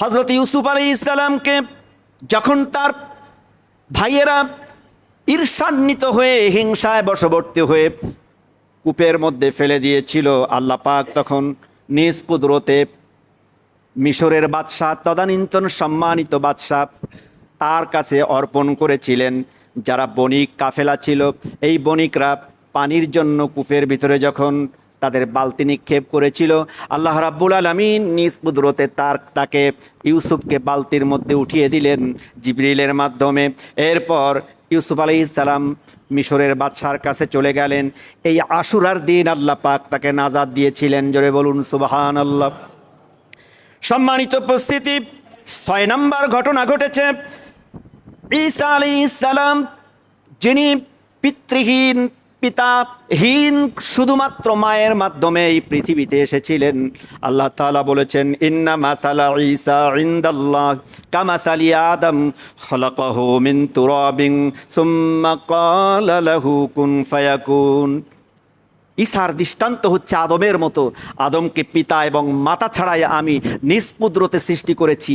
হজরত ইউসুফ আলী ইসলামকে যখন তার ভাইয়েরা ঈর্ষান্বিত হয়ে, হিংসায় বশবর্তী হয়ে কূপের মধ্যে ফেলে দিয়েছিল, আল্লাহ পাক তখন নিজ কুদরতে মিশরের বাদশাহ, তদানীন্তন সম্মানিত বাদশাহ তার কাছে অর্পণ করেছিলেন, যারা বণিক কাফেলা ছিল। এই বণিকরা পানির জন্য কূপের ভিতরে যখন তাদের বালতি নিক্ষেপ করেছিল। আল্লাহ রাব্বুল আলমিন নিজ কুদরতে তার, তাকে ইউসুফকে বালতির মধ্যে উঠিয়ে দিলেন জিবরিলের মাধ্যমে। এরপর ইউসুফ আলী সালাম মিশরের বাদশার কাছে চলে গেলেন। এই আশুরার দিন আল্লাহ পাক তাকে নাজাদ দিয়েছিলেন। জোরে বলুন সুবাহান আল্লাহ সম্মানিত উপস্থিতি, ছয় নম্বর ঘটনা ঘটেছে। ঈসা আলী ইসালাম যিনি পিতৃহীন পিতাহীন শুধুমাত্র মায়ের মাধ্যমে এই পৃথিবীতে এসেছিলেন। আল্লাহ তাআলা বলেছেন, ইন্না মাসালা ঈসা ইনদাল্লাহ কামাসালি আদম খলাকাহু মিন তুরাবিন সুম্মা কুন ফায়াকুন। ঈশার দৃষ্টান্ত হচ্ছে আদমের মতো। আদমকে পিতা এবং মাতা ছাড়াই আমি নিষ্পুদ্রতে সৃষ্টি করেছি,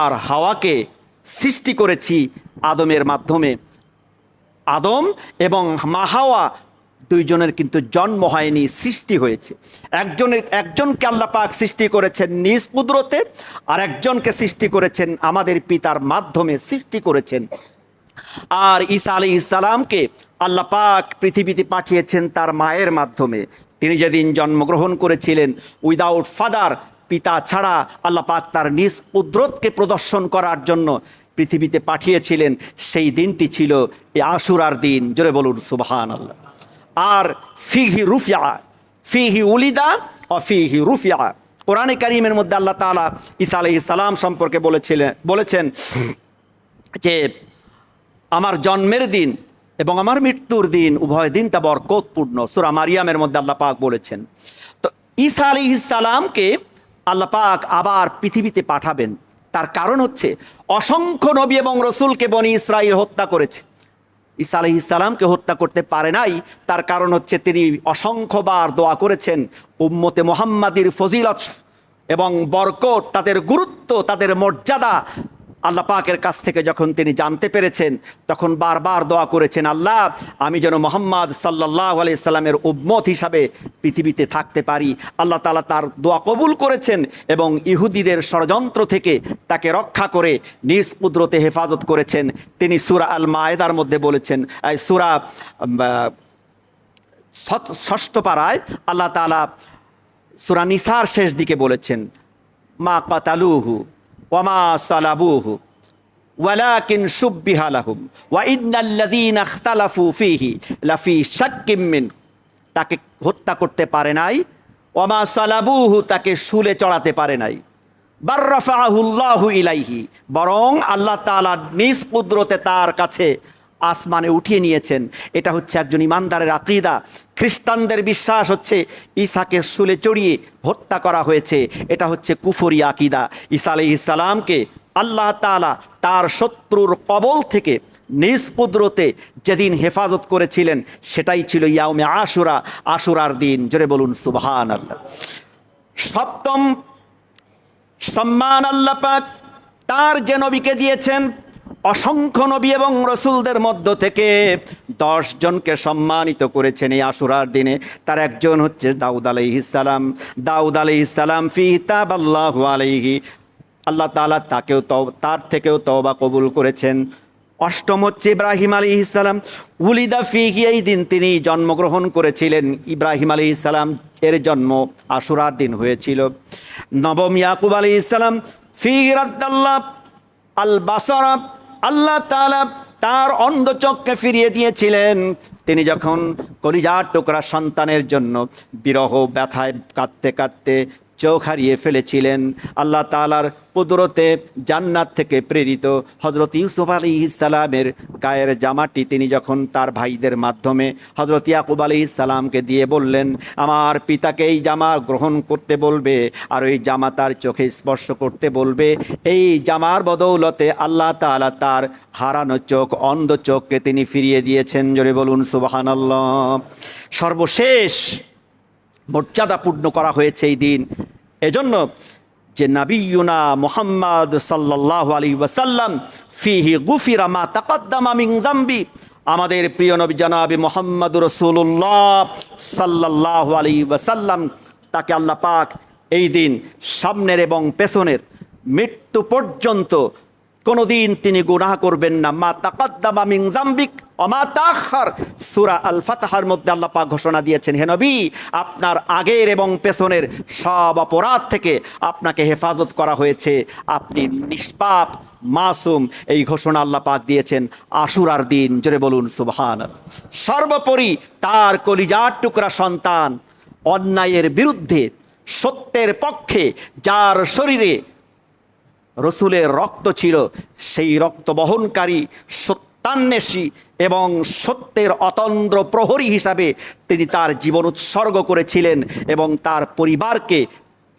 আর হাওয়াকে সৃষ্টি করেছি আদমের মাধ্যমে। আদম এবং মাহাওয়া দুইজনের কিন্তু জন্ম হয়নি, সৃষ্টি হয়েছে। একজনের, একজনকে আল্লাহ পাক সৃষ্টি করেছেন নিজ কুদরতে, আর একজনকে সৃষ্টি করেছেন আমাদের পিতার মাধ্যমে সৃষ্টি করেছেন। আর ঈসা আলী ইসালামকে আল্লাহ পাক পৃথিবীতে পাঠিয়েছেন তার মায়ের মাধ্যমে। তিনি যেদিন জন্মগ্রহণ করেছিলেন, উইদাউট ফাদার, পিতা ছাড়া আল্লাহ পাক তার নিজ কুদরতকে প্রদর্শন করার জন্য পৃথিবীতে পাঠিয়েছিলেন, সেই দিনটি ছিল এই আশুরার দিন। জোরে বলুন সুবহান আল্লাহ আর ফিহি রুফিয়া, ফিহি উলিদা ও ফিহি রুফিয়া। কোরআনে কারিমের মধ্যে আল্লাহ তাআলা ঈসা আলাইহিস সালাম সম্পর্কে বলেছিলেন, বলেছেন যে, আমার জন্মের দিন এবং আমার মৃত্যুর দিন, উভয় দিনটা বরকতপূর্ণ। সুরা মারিয়ামের মধ্যে আল্লাহ পাক বলেছেন। তো ঈসা আলী ইসালামকে আল্লাহ পাক আবার পৃথিবীতে পাঠাবেন। তার কারণ হচ্ছে অসংখ্য নবী এবং রসুলকে বনি ইসরায়েল হত্যা করেছে। ঈসা আলহ ইসালামকে হত্যা করতে পারে নাই, তার কারণ হচ্ছে তিনি অসংখ্যবার দোয়া করেছেন, উম্মতে মোহাম্মাদির ফজিলত এবং বরকত, তাদের গুরুত্ব, তাদের মর্যাদা আল্লাহ পাকের কাছ থেকে যখন তিনি জানতে পেরেছেন, তখন বারবার দোয়া করেছেন, আল্লাহ, আমি যেন মোহাম্মদ সাল্লাহ আলি সাল্লামের উম্মত হিসাবে পৃথিবীতে থাকতে পারি। আল্লাহ তালা তার দোয়া কবুল করেছেন এবং ইহুদিদের ষড়যন্ত্র থেকে তাকে রক্ষা করে নিজ কুদরতে হেফাজত করেছেন। তিনি সুরা আল মায়েদার মধ্যে বলেছেন সুরা ষষ্ঠ পাড়ায় আল্লাহ তালা সুরা নিসার শেষ দিকে বলেছেন, মা কাতালুহু লাফি তাকে হত্যা করতে পারে নাই, ওয়ামা সালাবুহু তাকে শুলে চড়াতে পারে নাই। বার্রাফাহুল্লাহু ইলাইহি, বরং আল্লাহ তালা নিজ কুদরতে তার কাছে আসমানে উঠিয়ে নিয়েছেন। এটা হচ্ছে একজন ইমানদারের আকিদা। খ্রিস্টানদের বিশ্বাস হচ্ছে ঈসাকে শুলে চড়িয়ে হত্যা করা হয়েছে। এটা হচ্ছে কুফরি আকিদা। ঈসা আলি ইসালামকে আল্লাহ তাআলা তার শত্রুর কবল থেকে নিজ কুদরতে যেদিন হেফাজত করেছিলেন, সেটাই ছিল ইয়াউমে আশুরা, আশুরার দিন। জোরে বলুন সুবহান আল্লাহ সপ্তম সম্মান আল্লাহ পাক তার যে নবীকে দিয়েছেন অসংখ্য নবী এবং রসুলদের মধ্য থেকে দশ জনকে সম্মানিত করেছেন এই আশুরার দিনে। তার একজন হচ্ছে দাউদ আলাইহিসালাম দাউদ আলাইহিসালাম ফি তাব আল্লাহ আলাইহি। আল্লাহ তাআলা তাকেও তার থেকেও তওবা কবুল করেছেন। অষ্টম হচ্ছে ইব্রাহিম আলী ইসালাম উলিদা ফিহি এই দিন তিনি জন্মগ্রহণ করেছিলেন। ইব্রাহিম আলী ইসালাম এর জন্ম আশুরার দিন হয়েছিল। নবম ইয়াকুব আলী ইসালাম ফিরাদ্দাল্লাহ আল বাসরা আল্লাহ তালা তার অন্ধ চোখকে ফিরিয়ে দিয়েছিলেন। তিনি যখন কলিজার টুকরা সন্তানের জন্য বিরহ ব্যথায় কাঁদতে কাঁদতে চোখ হারিয়ে ফেলেছিলেন। আল্লাহ তাআলার কুদরতে জান্নাত থেকে প্রেরিত হজরত ইউসুফ আলী ইসালামের গায়ের জামাটি তিনি যখন তার ভাইদের মাধ্যমে হজরত ইয়াকুব আলী ইসালামকে দিয়ে বললেন, আমার পিতাকে এই জামা গ্রহণ করতে বলবে আর ওই জামা তার চোখে স্পর্শ করতে বলবে। এই জামার বদৌলতে আল্লাহ তাআলা তার হারানো চোখ, অন্ধ চোখকে তিনি ফিরিয়ে দিয়েছেন। জোরে বলুন, সুবাহানাল্লাহ। সর্বশেষ মর্যাদাপূর্ণ করা হয়েছে এই দিন। এজন্য যে নাবিয়ুনা মোহাম্মদ সাল্লাহ আলী ওয়াসাল্লাম, ফিহি গুফিরা মা তাকদ্দামিং জাম্বি আমাদের প্রিয় নবী জানাবি মোহাম্মদ রসুল্লাহ সাল্লাহ আলী ওয়াসাল্লাম, তাকে আল্লাহ পাক এই দিন সামনের এবং পেছনের মৃত্যু পর্যন্ত কোনোদিন তিনি গুনাহ করবেন না। মা তাকাদ্দামা মিং জাম্বিক, অমা সূরা আল ফাতহার মধ্যে আল্লাহ পাক ঘোষণা দিয়েছেন, হে নবী, আপনার আগের এবং পেছনের সব অপরাধ থেকে আপনাকে হেফাজত করা হয়েছে। আপনি নিষ্পাপ, মাসুম, এই ঘোষণা আল্লাহ পাক দিয়েছেন আশুরার দিন। জোরে বলুন সুবহান সর্বোপরি তার কলিজার টুকরা সন্তান অন্যায়ের বিরুদ্ধে সত্যের পক্ষে, যার শরীরে রসুলের রক্ত ছিল সেই রক্ত বহনকারী সত্যান্বেষী এবং সত্যের অতন্দ্র প্রহরী হিসাবে তিনি তার জীবন উৎসর্গ করেছিলেন এবং তার পরিবারকে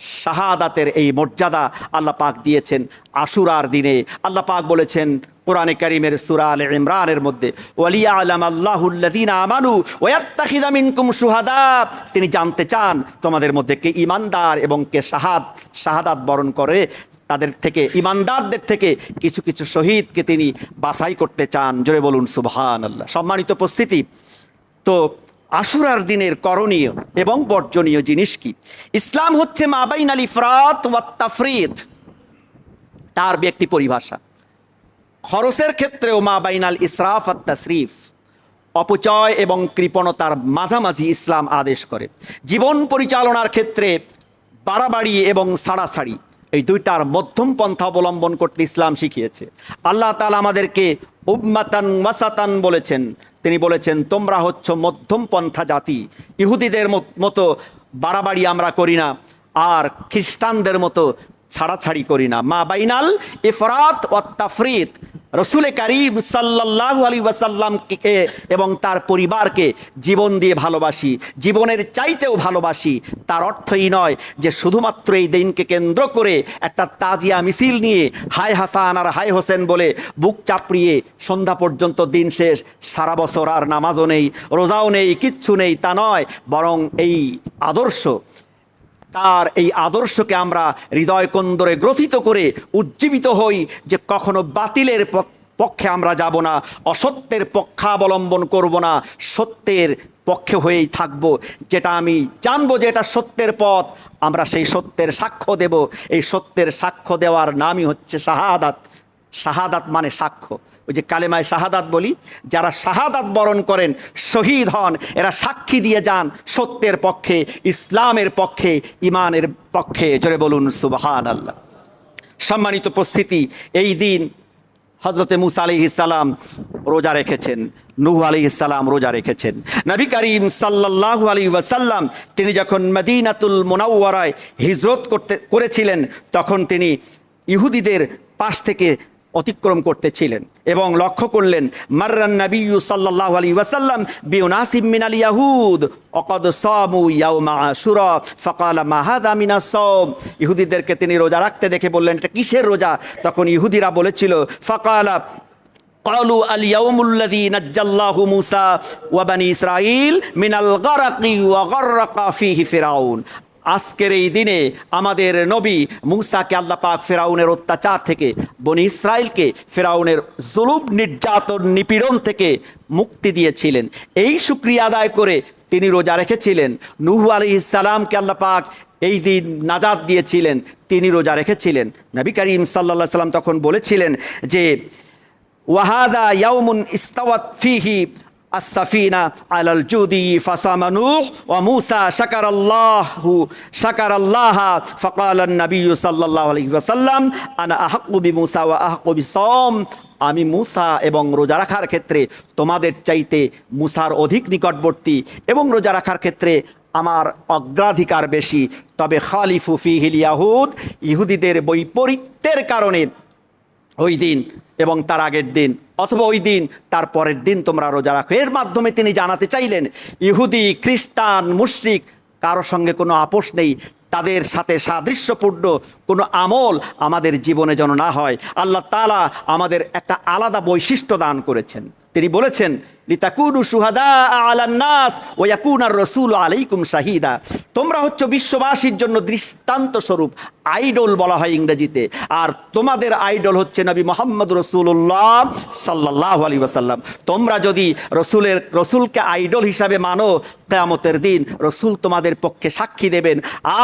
শাহাদাতের এই মর্যাদা আল্লাহ পাক দিয়েছেন আশুরার দিনে। আল্লাহ পাক বলেছেন, কোরআনে করিমের সুরা আল ইমরানের মধ্যে, ওয়ালিয়া আলাম আল্লাহুল্লাদিন আমানু ওয়াত্তাখিদা সুহাদা তিনি জানতে চান তোমাদের মধ্যে কে ইমানদার এবং কে শাহাদ, শাহাদাত বরণ করে। তাদের থেকে, ইমানদারদের থেকে কিছু কিছু শহীদকে তিনি বাছাই করতে চান। জোরে বলুন সুবহান আল্লাহ সম্মানিত উপস্থিতি। তো আশুরার দিনের করণীয় এবং বর্জনীয় জিনিস কি? ইসলাম হচ্ছে মাবাইন আল ইফরাত ওয়াত তাফরিদ। তার ব্যক্তি পরিভাষা। খরচের ক্ষেত্রেও মা বাইনাল ইসরাফ আর তাসরিফ। অপচয় এবং কৃপণতার মাঝামাঝি ইসলাম আদেশ করে। জীবন পরিচালনার ক্ষেত্রে বাড়াবাড়ি এবং ছাড়াছাড়ি। এই দুইটার মধ্যম পন্থা অবলম্বন করতে ইসলাম শিখিয়েছে। আল্লাহ তালা আমাদেরকে উম্মাতান মাসাতান বলেছেন। তিনি বলেছেন, তোমরা হচ্ছ মধ্যম পন্থা জাতি। ইহুদিদের মতো বাড়াবাড়ি আমরা করি না। আর খ্রিস্টানদের মতো ছাড়াছাড়ি করি না। মা বাইনাল ইফরাত ও তাফরিত। রসুলে করিম সাল্লাহ আলী ওয়াসাল্লামকে এবং তার পরিবারকে জীবন দিয়ে ভালোবাসি। জীবনের চাইতেও ভালোবাসি। তার অর্থই নয় যে শুধুমাত্র এই দিনকে কেন্দ্র করে একটা তাজিয়া মিছিল নিয়ে হায় হাসান আর হাই হোসেন বলে বুক চাপড়িয়ে সন্ধ্যা পর্যন্ত দিন শেষ। সারা বছর আর নামাজও নেই, রোজাও নেই, কিচ্ছু নেই, তা নয়। বরং এই আদর্শ তার এই আদর্শকে আমরা হৃদয় কন্দরে গ্রথিত করে উজ্জীবিত হই যে কখনো বাতিলের পক্ষে আমরা যাব না, অসত্যের পক্ষাবলম্বন করব না, সত্যের পক্ষে হয়েই থাকব। যেটা আমি জানব যে এটা সত্যের পথ, আমরা সেই সত্যের সাক্ষ্য দেব। এই সত্যের সাক্ষ্য দেওয়ার নামই হচ্ছে শাহাদাত। শাহাদাত মানে সাক্ষ্য। ওই যে কালেমায় শাহাদাত বলি, যারা শাহাদাত বরণ করেন, শহীদ হন, এরা সাক্ষী দিয়ে যান সত্যের পক্ষে, ইসলামের পক্ষে ইমানের পক্ষে। জোরে বলুন সুবাহান আল্লাহ সম্মানিত উপস্থিতি, এই দিন হজরতে মুসা আলি ইসালাম রোজা রেখেছেন, নূহ আলি ইসালাম রোজা রেখেছেন। নবী করিম সাল্লাহ আলী ওয়াসাল্লাম, তিনি যখন মদিনাতুল মোনাউয়ারায় হিজরত করতে, করেছিলেন, তখন তিনি ইহুদিদের পাশ থেকে অতিক্রম করতেছিলেন এবং লক্ষ্য করলেন মার্রান নবী সাল্লাহ আলী ওয়াসাল্লাম বিউনাসিম মিনাল ইয়াহুদ অকদ সামু ইয়াউমা আশুরা ফাকালা মাহাদা মিনা সম ইহুদিদেরকে তিনি রোজা রাখতে দেখে বললেন এটা কিসের রোজা তখন ইহুদিরা বলেছিল ফাকালা قالوا اليوم الذي نجى الله موسى وبني إسرائيل من الغرق وغرق فيه فرعون আজকের এই দিনে আমাদের নবী মুসাকে আল্লাহ পাক ফেরাউনের অত্যাচার থেকে, বনি ইসরায়েলকে ফেরাউনের জুলুব নির্যাতন, নিপীড়ন থেকে মুক্তি দিয়েছিলেন। এই সুক্রিয়া আদায় করে তিনি রোজা রেখেছিলেন। নুহু আলী ইসালামকে আল্লাহ পাক এই দিন নাজাদ দিয়েছিলেন। তিনি রোজা রেখেছিলেন। নবী করিম সাল্লাহ সাল্লাম তখন বলেছিলেন যে, ওয়াহাদা ইয়াউমুন ইস্তাওয়াত ফিহি আসাফিনা আলাল জুদি ফাসামানু ও মুসা শাকার আল্লাহু শাকার আল্লাহ ফকাল নবী সাল্লাহ আলহিবাসাল্লাম আনা আহকুবি মুসা ও আহকুবি সম আমি মুসা এবং রোজা রাখার ক্ষেত্রে তোমাদের চাইতে মুসার অধিক নিকটবর্তী এবং রোজা রাখার ক্ষেত্রে আমার অগ্রাধিকার বেশি। তবে খালিফুফি হিল হিলিয়াহুদ ইহুদিদের বৈপরীত্যের কারণে ওই দিন এবং তার আগের দিন অথবা ওই দিন, তার পরের দিন তোমরা রোজা রাখো। এর মাধ্যমে তিনি জানাতে চাইলেন, ইহুদি, খ্রিস্টান, মুশ্রিক, কারও সঙ্গে কোনো আপোষ নেই, তাদের সাথে সাদৃশ্যপূর্ণ কোনো আমল আমাদের জীবনে যেন না হয়। আল্লাহ তালা আমাদের একটা আলাদা বৈশিষ্ট্য দান করেছেন। তিনি বলেছেন, লিতাকুনু সুহাদা আলান নাস ও ইয়াকুনার রসুল আলাইকুম শাহিদা। তোমরা হচ্ছে বিশ্ববাসীর জন্য দৃষ্টান্ত স্বরূপ, আইডল বলা হয় ইংরেজিতে। আর তোমাদের আইডল হচ্ছে নবী মোহাম্মদ রসুল্লাহ সাল্লাহ আলী ওয়াসাল্লাম। তোমরা যদি রসুলের, রসুলকে আইডল হিসাবে মানো, কেয়ামতের দিন রসুল তোমাদের পক্ষে সাক্ষী দেবেন।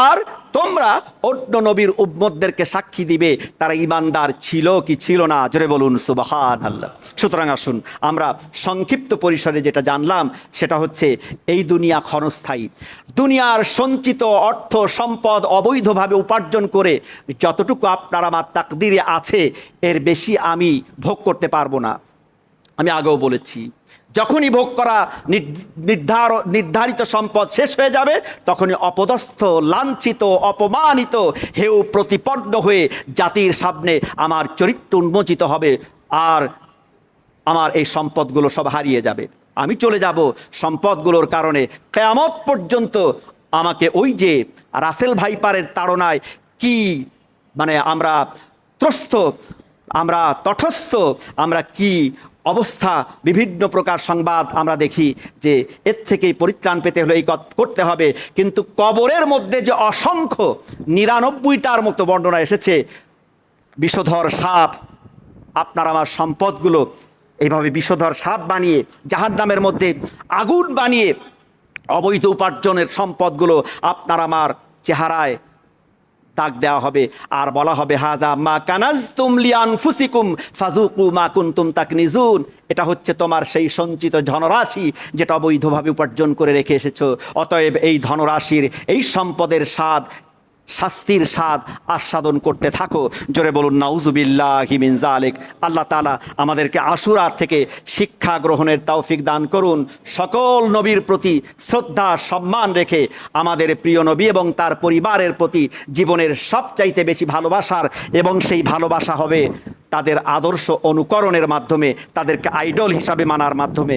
আর তোমরা অন্য নবীর উম্মতদেরকে সাক্ষী দিবে, তারা ইমানদার ছিল কি ছিল না? জোরে বলুন সুবাহান আল্লাহ সুতরাং আসুন, আমরা সংক্ষিপ্ত পরিসরে যেটা জানলাম, সেটা হচ্ছে এই দুনিয়া ক্ষণস্থায়ী। দুনিয়ার সঞ্চিত অর্থ সম্পদ অবৈধভাবে উপার্জন করে যতটুকু আপনার আমার তাকদিরে আছে, এর বেশি আমি ভোগ করতে পারব না। আমি আগেও বলেছি, যখনই ভোগ করা নির- নির্ধার, নির্ধারিত সম্পদ শেষ হয়ে যাবে, তখনই অপদস্থ, লাঞ্ছিত, অপমানিত, হেউ প্রতিপন্ন হয়ে জাতির সামনে আমার চরিত্র উন্মোচিত হবে আর আমার এই সম্পদগুলো সব হারিয়ে যাবে। আমি চলে যাব সম্পদগুলোর কারণে। কেয়ামত পর্যন্ত আমাকে ওই যে রাসেল ভাইপারের তাড়নায় কি মানে আমরা ত্রস্ত, আমরা তটস্থ, আমরা কি অবস্থা, বিভিন্ন প্রকার সংবাদ আমরা দেখি যে এর থেকেই পরিত্রাণ পেতে হলে এই করতে হবে। কিন্তু কবরের মধ্যে যে অসংখ্য নিরানব্বইটার মতো বর্ণনা এসেছে বিষধর সাপ, আপনার আমার সম্পদগুলো, এইভাবে বিষধর সাপ বানিয়ে জাহান নামের মধ্যে আগুন বানিয়ে অবৈধ উপার্জনের সম্পদগুলো আপনার আমার চেহারায় দাগ দেওয়া হবে। আর বলা হবে, হাদা মা কানাজ তুমলিয়ান ফুসিকুম ফাজুকু মা কুন্তুম তাক নিজুন এটা হচ্ছে তোমার সেই সঞ্চিত ধনরাশি যেটা অবৈধভাবে উপার্জন করে রেখে এসেছ। অতএব এই ধনরাশির এই সম্পদের স্বাদ শাস্তির স্বাদ আস্বাদন করতে থাকো। জোরে বলুন, নাউজুবিল্লাহ হিমিন জালেক আল্লাহ তালা আমাদেরকে আশুরা থেকে শিক্ষা গ্রহণের তৌফিক দান করুন। সকল নবীর প্রতি শ্রদ্ধা, সম্মান রেখে আমাদের প্রিয় নবী এবং তার পরিবারের প্রতি জীবনের সবচাইতে বেশি ভালোবাসার এবং সেই ভালোবাসা হবে তাদের আদর্শ অনুকরণের মাধ্যমে, তাদেরকে আইডল হিসাবে মানার মাধ্যমে।